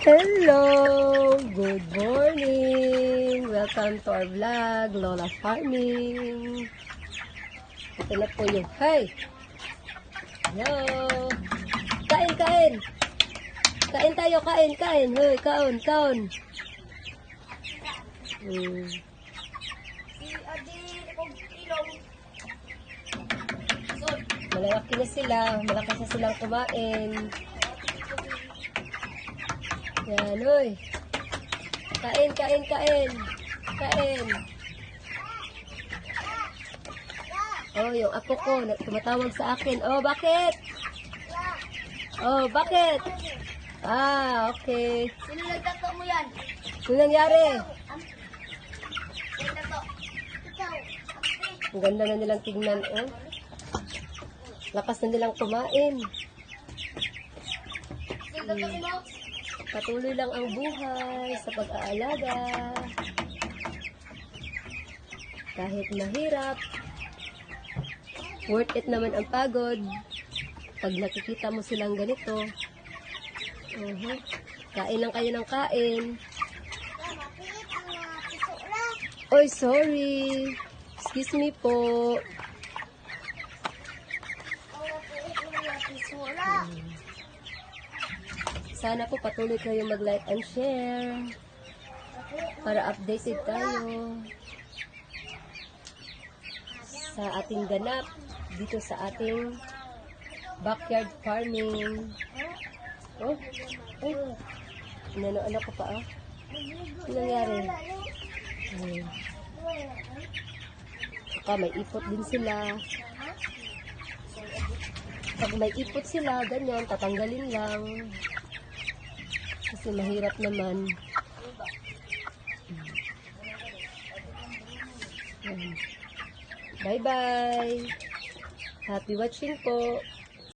Hello! Good morning! Welcome to our vlog, Lola Farming. Ito na po yung, hey! Hello! Kain, kain! Kain tayo, kain, kain! Hoy, kaon, kaon! Hmm. Malalaki na sila, malakas na silang kumain. Yan, uy. Kain, kain, kain. Kain. Oh, yung apo ko, tumatawag sa akin. Oh, bakit? Oh, bakit? Ah, okay. Sino nagtato mo yan? Nangyari? Sino? Ikaw. Ang ganda na nilang tignan, oh. Lakas na nilang kumain. Sino nagtato mo? Patuloy lang ang buhay sa pag-aalaga. Kahit mahirap, worth it naman ang pagod. Pag nakikita mo silang ganito, uh kain lang kayo ng kain. Oy, sorry. Excuse me po. Ang Sana po patuloy kayo mag-like and share para updated tayo sa ating ganap dito sa ating backyard farming. Oh, oh. Inano-ano ko pa ah. Ano nangyari? Hmm. Saka may ipot din sila. Pag may ipot sila, ganyan, tatanggalin lang. Kasi mahirap naman. Bye-bye. Happy watching po.